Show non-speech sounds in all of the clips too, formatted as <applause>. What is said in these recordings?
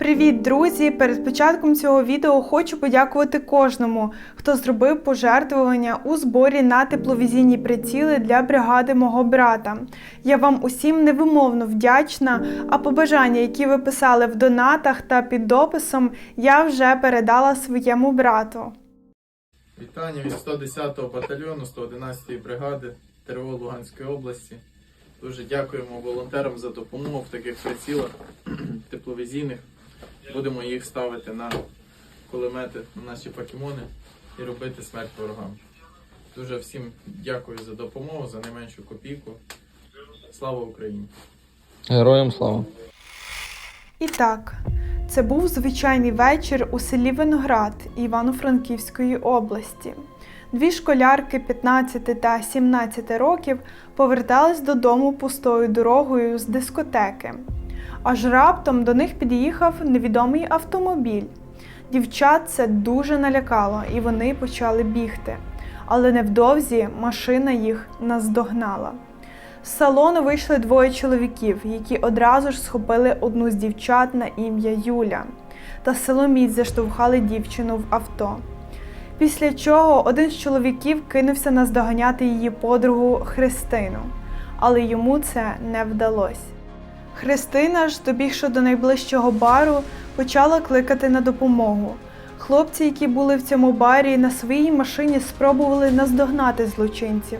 Привіт, друзі! Перед початком цього відео хочу подякувати кожному, хто зробив пожертвування у зборі на тепловізійні приціли для бригади мого брата. Я вам усім невимовно вдячна, а побажання, які ви писали в донатах та під дописом, я вже передала своєму брату. Вітання від 110-го батальйону 111-ї бригади ТРО Луганської області. Дуже дякуємо волонтерам за допомогу в таких прицілах <clears throat> тепловізійних. Будемо їх ставити на кулемети, на наші покемони і робити смерть ворогам. Дуже всім дякую за допомогу, за найменшу копійку. Слава Україні! Героям слава! І так, це був звичайний вечір у селі Виноград Івано-Франківської області. Дві школярки 15 та 17 років повертались додому пустою дорогою з дискотеки. Аж раптом до них під'їхав невідомий автомобіль. Дівчат це дуже налякало, і вони почали бігти. Але невдовзі машина їх наздогнала. З салону вийшли двоє чоловіків, які одразу ж схопили одну з дівчат на ім'я Юля та силоміць заштовхали дівчину в авто. Після чого один з чоловіків кинувся наздоганяти її подругу Христину, але йому це не вдалося. Христина ж, добігши до найближчого бару, почала кликати на допомогу. Хлопці, які були в цьому барі, на своїй машині спробували наздогнати злочинців,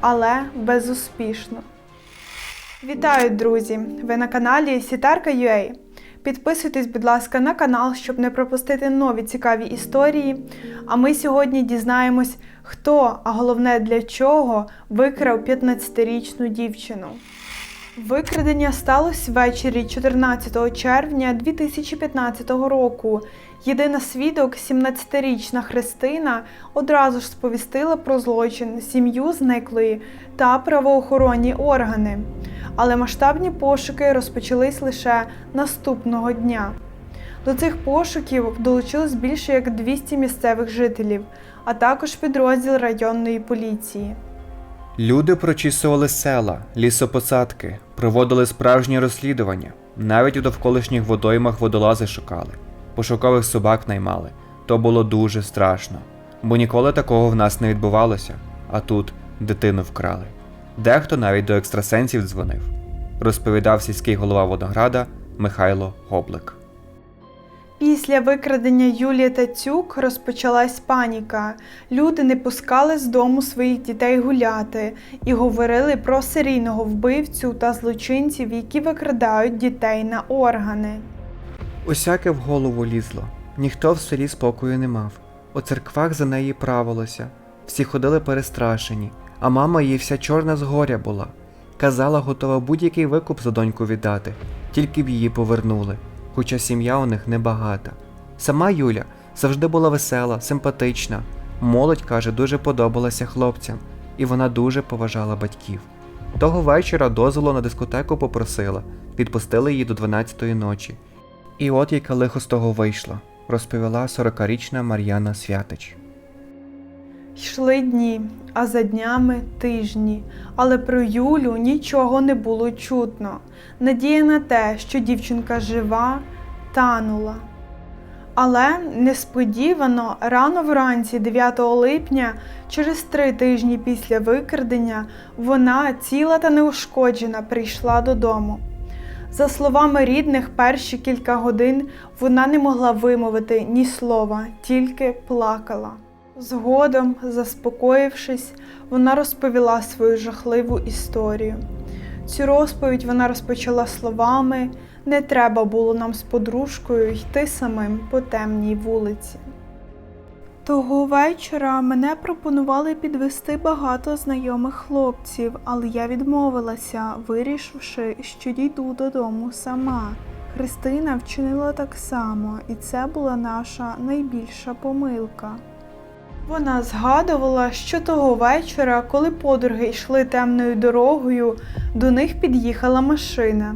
але безуспішно. Вітаю, друзі! Ви на каналі Сітарка.ua. Підписуйтесь, будь ласка, на канал, щоб не пропустити нові цікаві історії. А ми сьогодні дізнаємось, хто, а головне для чого, викрав 15-річну дівчину. Викрадення сталося ввечері 14 червня 2015 року. Єдина свідок, 17-річна Христина, одразу ж сповістила про злочин, сім'ю зниклої та правоохоронні органи. Але масштабні пошуки розпочались лише наступного дня. До цих пошуків долучилось більше як 200 місцевих жителів, а також підрозділ районної поліції. Люди прочісували села, лісопосадки, проводили справжні розслідування, навіть у довколишніх водоймах водолази шукали, пошукових собак наймали. То було дуже страшно, бо ніколи такого в нас не відбувалося, а тут дитину вкрали. Дехто навіть до екстрасенсів дзвонив, розповідав сільський голова Водограда Михайло Гоблик. Після викрадення Юлії Тацюк розпочалась паніка. Люди не пускали з дому своїх дітей гуляти і говорили про серійного вбивцю та злочинців, які викрадають дітей на органи. Усяке в голову лізло, ніхто в селі спокою не мав. У церквах за неї правилося, всі ходили перестрашені, а мама їй вся чорна з горя була. Казала, готова будь-який викуп за доньку віддати, тільки б її повернули, хоча сім'я у них небагата. Сама Юля завжди була весела, симпатична. Молодь, каже, дуже подобалася хлопцям, і вона дуже поважала батьків. Того вечора дозволу на дискотеку попросила, відпустили її до 12-ї ночі. І от яке лихо з того вийшло, розповіла 40-річна Мар'яна Святич. Йшли дні, а за днями тижні. Але про Юлю нічого не було чутно. Надія на те, що дівчинка жива, танула. Але несподівано, рано вранці, 9 липня, через три тижні після викрадення, вона, ціла та неушкоджена, прийшла додому. За словами рідних, перші кілька годин вона не могла вимовити ні слова, тільки плакала. Згодом, заспокоївшись, вона розповіла свою жахливу історію. Цю розповідь вона розпочала словами не треба було нам з подружкою йти самим по темній вулиці. Того вечора мене пропонували підвести багато знайомих хлопців, але я відмовилася, вирішивши, що дійду додому сама. Христина вчинила так само, і це була наша найбільша помилка. Вона згадувала, що того вечора, коли подруги йшли темною дорогою, до них під'їхала машина.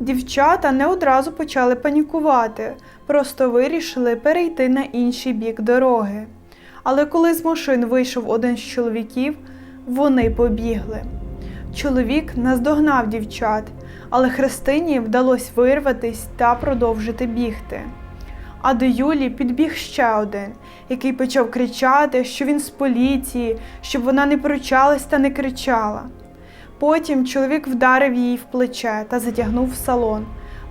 Дівчата не одразу почали панікувати, просто вирішили перейти на інший бік дороги. Але коли з машин вийшов один з чоловіків, вони побігли. Чоловік наздогнав дівчат, але Христині вдалося вирватись та продовжити бігти. А до Юлі підбіг ще один, який почав кричати, що він з поліції, щоб вона не пручалась та не кричала. Потім чоловік вдарив її в плече та затягнув в салон,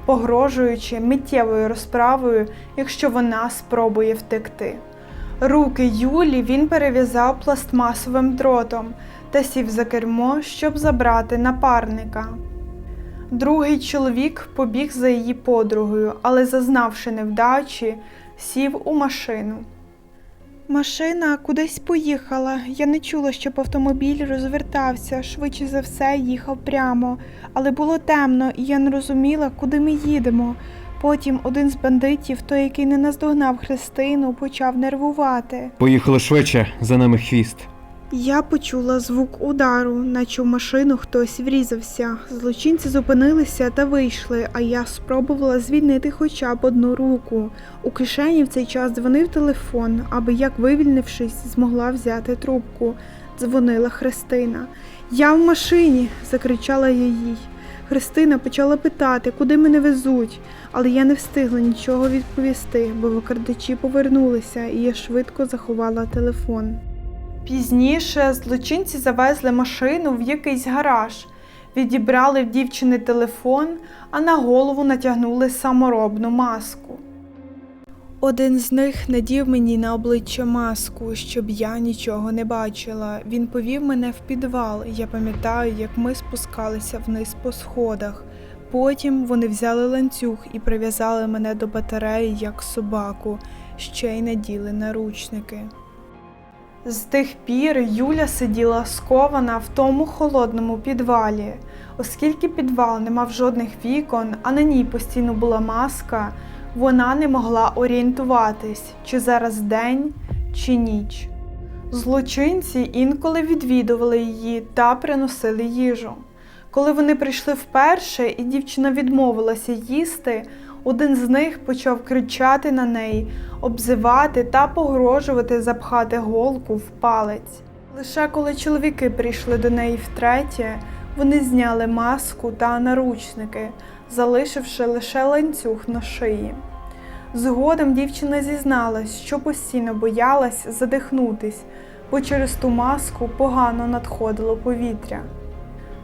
погрожуючи миттєвою розправою, якщо вона спробує втекти. Руки Юлі він перев'язав пластмасовим дротом та сів за кермо, щоб забрати напарника. Другий чоловік побіг за її подругою, але, зазнавши невдачі, сів у машину. Машина кудись поїхала. Я не чула, щоб автомобіль розвертався, швидше за все їхав прямо, але було темно, і я не розуміла, куди ми їдемо. Потім один з бандитів, той, який не наздогнав Христину, почав нервувати. Поїхали швидше, за нами хвіст. Я почула звук удару, наче в машину хтось врізався. Злочинці зупинилися та вийшли, а я спробувала звільнити хоча б одну руку. У кишені в цей час дзвонив телефон, аби як вивільнившись, змогла взяти трубку. Дзвонила Христина. Я в машині, закричала я їй. Христина почала питати, куди мене везуть, але я не встигла нічого відповісти, бо викрадачі повернулися, і я швидко заховала телефон. Пізніше злочинці завезли машину в якийсь гараж, відібрали в дівчини телефон, а на голову натягнули саморобну маску. Один з них надів мені на обличчя маску, щоб я нічого не бачила. Він повів мене в підвал. Я пам'ятаю, як ми спускалися вниз по сходах. Потім вони взяли ланцюг і прив'язали мене до батареї як собаку, ще й наділи наручники. З тих пір Юля сиділа скована в тому холодному підвалі. Оскільки підвал не мав жодних вікон, а на ній постійно була маска, вона не могла орієнтуватись, чи зараз день, чи ніч. Злочинці інколи відвідували її та приносили їжу. Коли вони прийшли вперше і дівчина відмовилася їсти, один з них почав кричати на неї, обзивати та погрожувати запхати голку в палець. Лише коли чоловіки прийшли до неї втретє, вони зняли маску та наручники, залишивши лише ланцюг на шиї. Згодом дівчина зізналась, що постійно боялась задихнутись, бо через ту маску погано надходило повітря.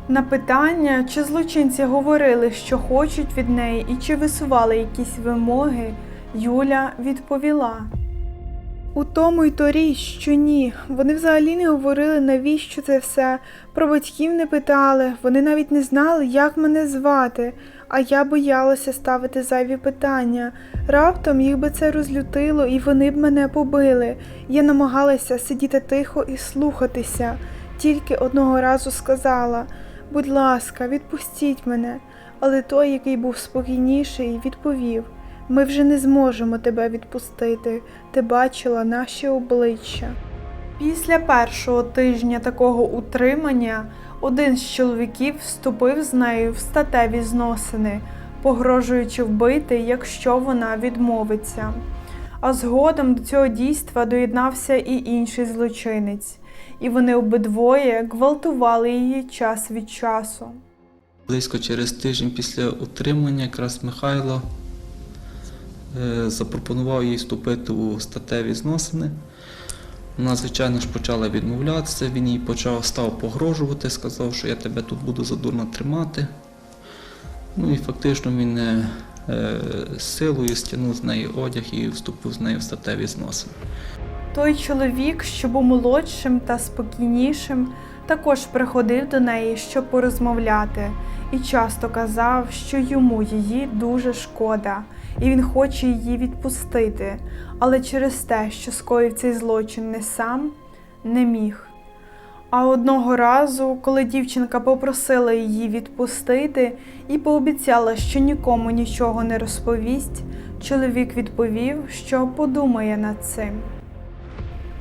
На питання, чи злочинці говорили, що хочуть від неї, і чи висували якісь вимоги, Юля відповіла. У тому й то річ, що ні. Вони взагалі не говорили, навіщо це все. Про батьків не питали, вони навіть не знали, як мене звати, а я боялася ставити зайві питання. Раптом їх би це розлютило, і вони б мене побили. Я намагалася сидіти тихо і слухатися. Тільки одного разу сказала: будь ласка, відпустіть мене. Але той, який був спокійніший, відповів: ми вже не зможемо тебе відпустити. Ти бачила наші обличчя. Після першого тижня такого утримання один з чоловіків вступив з нею в статеві зносини, погрожуючи вбити, якщо вона відмовиться. А згодом до цього дійства доєднався і інший злочинець, і вони обидвоє гвалтували її час від часу. Близько через тиждень після утримання якраз Михайло е, запропонував їй вступити у статеві зносини. Вона, звичайно ж, почала відмовлятися, він їй почав став погрожувати, сказав, що я тебе тут буду задурно тримати. Ну і фактично він е, е, силою стягнув з неї одяг і вступив з нею в статеві зносини. Той чоловік, що був молодшим та спокійнішим, також приходив до неї, щоб порозмовляти, і часто казав, що йому її дуже шкода, і він хоче її відпустити, але через те, що скоїв цей злочин не сам, не міг. А одного разу, коли дівчинка попросила її відпустити і пообіцяла, що нікому нічого не розповість, чоловік відповів, що подумає над цим.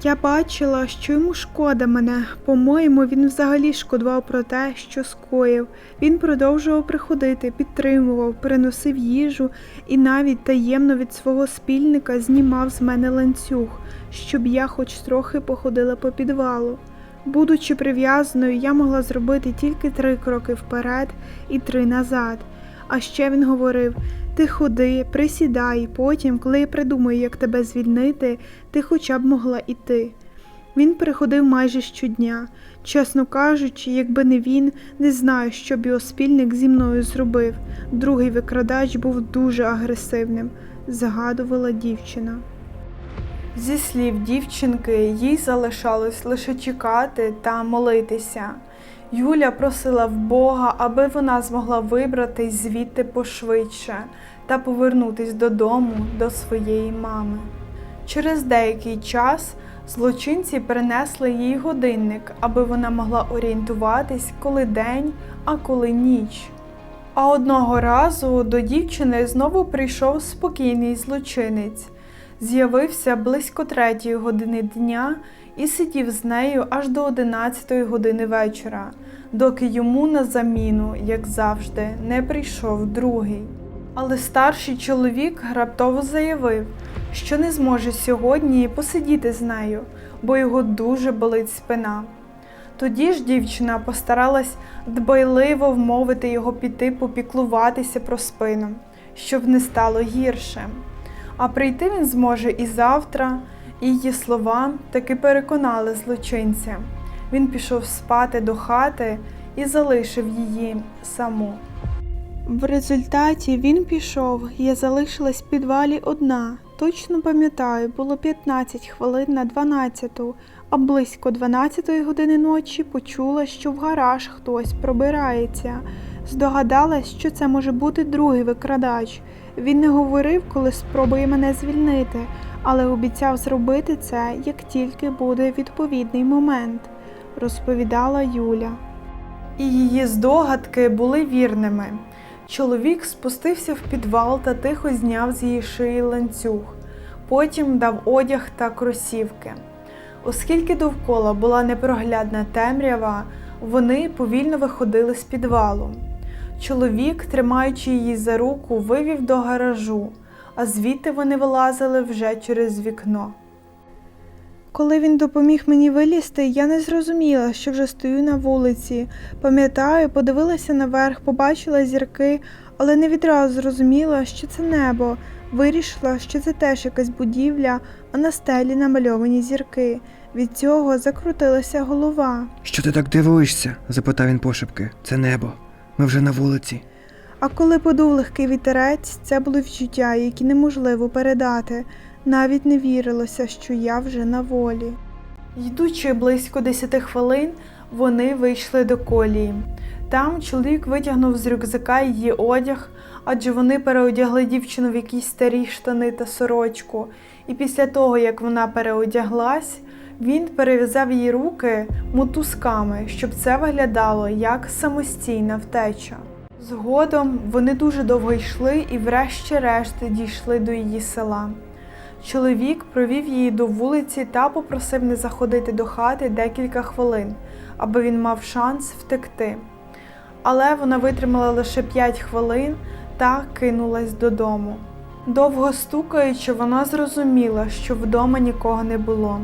Я бачила, що йому шкода мене. По-моєму, він взагалі шкодував про те, що скоїв. Він продовжував приходити, підтримував, приносив їжу і навіть таємно від свого спільника знімав з мене ланцюг, щоб я хоч трохи походила по підвалу. Будучи прив'язаною, я могла зробити тільки три кроки вперед і три назад. А ще він говорив: ти ходи, присідай, потім, коли я придумаю, як тебе звільнити, ти хоча б могла іти. Він приходив майже щодня. Чесно кажучи, якби не він, не знаю, що б його спільник зі мною зробив. Другий викрадач був дуже агресивним, згадувала дівчина. Зі слів дівчинки, їй залишалось лише чекати та молитися. Юля просила в Бога, аби вона змогла вибратись звідти пошвидше та повернутись додому до своєї мами. Через деякий час злочинці принесли їй годинник, аби вона могла орієнтуватись, коли день, а коли ніч. А одного разу до дівчини знову прийшов спокійний злочинець. З'явився близько третьої години дня і сидів з нею аж до одинадцятої години вечора, доки йому на заміну, як завжди, не прийшов другий. Але старший чоловік раптово заявив, що не зможе сьогодні посидіти з нею, бо його дуже болить спина. Тоді ж дівчина постаралась дбайливо вмовити його піти попіклуватися про спину, щоб не стало гірше. А прийти він зможе і завтра, і її слова таки переконали злочинця. Він пішов спати до хати і залишив її саму. В результаті він пішов, я залишилась в підвалі одна. Точно пам'ятаю, було 15 хвилин на 12, а близько 12 години ночі почула, що в гараж хтось пробирається. Здогадалась, що це може бути другий викрадач. Він не говорив, коли спробує мене звільнити, але обіцяв зробити це, як тільки буде відповідний момент, розповідала Юля. І її здогадки були вірними. Чоловік спустився в підвал та тихо зняв з її шиї ланцюг, потім дав одяг та кросівки. Оскільки довкола була непроглядна темрява, вони повільно виходили з підвалу. Чоловік, тримаючи її за руку, вивів до гаражу, а звідти вони вилазили вже через вікно. Коли він допоміг мені вилізти, я не зрозуміла, що вже стою на вулиці. Пам'ятаю, подивилася наверх, побачила зірки, але не відразу зрозуміла, що це небо. Вирішила, що це теж якась будівля, а на стелі намальовані зірки. Від цього закрутилася голова. Що ти так дивуєшся? запитав він пошепки. Це небо. Ми вже на вулиці. А коли подув легкий вітерець, це були відчуття, які неможливо передати. Навіть не вірилося, що я вже на волі. Йдучи близько 10 хвилин, вони вийшли до колії. Там чоловік витягнув з рюкзака її одяг, адже вони переодягли дівчину в якісь старі штани та сорочку. І після того, як вона переодяглась, він перев'язав її руки мотузками, щоб це виглядало як самостійна втеча. Згодом вони дуже довго йшли і, врешті-решт, дійшли до її села. Чоловік провів її до вулиці та попросив не заходити до хати декілька хвилин, аби він мав шанс втекти. Але вона витримала лише 5 хвилин та кинулась додому. Довго стукаючи, вона зрозуміла, що вдома нікого не було.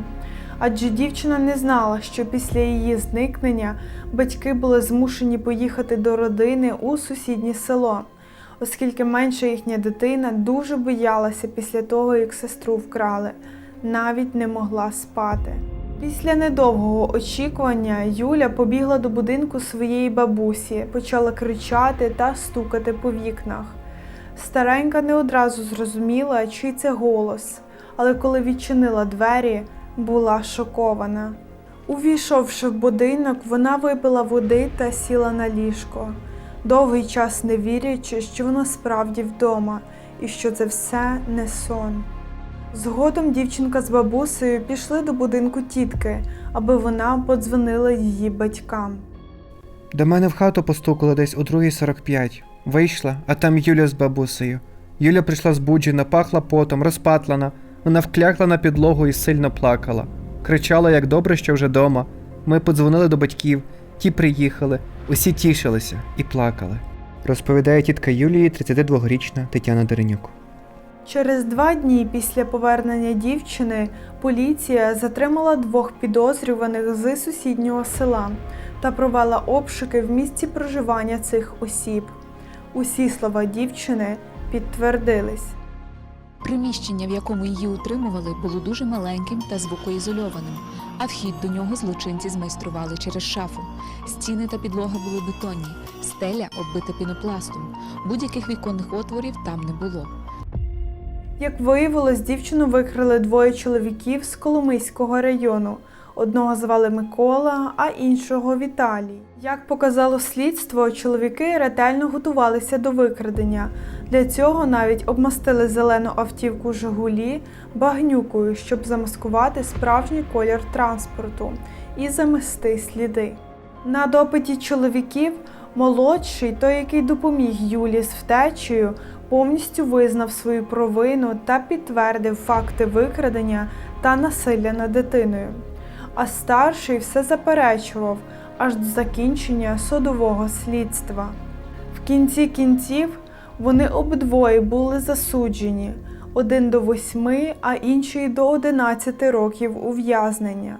Адже дівчина не знала, що після її зникнення батьки були змушені поїхати до родини у сусіднє село, оскільки менша їхня дитина дуже боялася після того, як сестру вкрали, навіть не могла спати. Після недовгого очікування Юля побігла до будинку своєї бабусі, почала кричати та стукати по вікнах. Старенька не одразу зрозуміла, чий це голос, але коли відчинила двері, була шокована. Увійшовши в будинок, вона випила води та сіла на ліжко, довгий час не вірячи, що вона справді вдома і що це все не сон. Згодом дівчинка з бабусею пішли до будинку тітки, аби вона подзвонила її батькам. До мене в хату постукали десь о 2.45. Вийшла, а там Юля з бабусею. Юля прийшла збуджена, пахла потом, розпатлана. Вона вклякла на підлогу і сильно плакала. Кричала, як добре, що вже дома. Ми подзвонили до батьків, ті приїхали, усі тішилися і плакали. Розповідає тітка Юлії 32-річна Тетяна Деренюк. Через два дні після повернення дівчини поліція затримала двох підозрюваних з сусіднього села та провела обшуки в місці проживання цих осіб. Усі слова дівчини підтвердились. Приміщення, в якому її утримували, було дуже маленьким та звукоізольованим, а вхід до нього злочинці змайстрували через шафу. Стіни та підлога були бетонні, стеля оббита пінопластом. Будь-яких віконних отворів там не було. Як виявилось, дівчину викрили двоє чоловіків з Коломийського району. Одного звали Микола, а іншого Віталій. Як показало слідство, чоловіки ретельно готувалися до викрадення. Для цього навіть обмастили зелену автівку Жигулі багнюкою, щоб замаскувати справжній колір транспорту і замести сліди. На допиті чоловіків молодший, той, який допоміг Юлі з втечею, повністю визнав свою провину та підтвердив факти викрадення та насилля над дитиною. А старший все заперечував аж до закінчення судового слідства. В кінці кінців вони обидвоє були засуджені один до восьми, а інший до 11 років ув'язнення.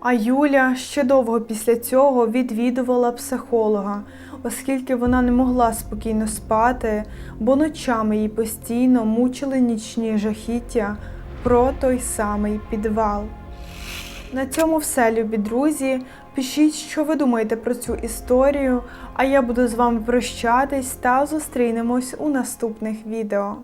А Юля ще довго після цього відвідувала психолога, оскільки вона не могла спокійно спати, бо ночами її постійно мучили нічні жахіття про той самий підвал. На цьому все, любі друзі. Пишіть, що ви думаєте про цю історію, а я буду з вами прощатись та зустрінемось у наступних відео.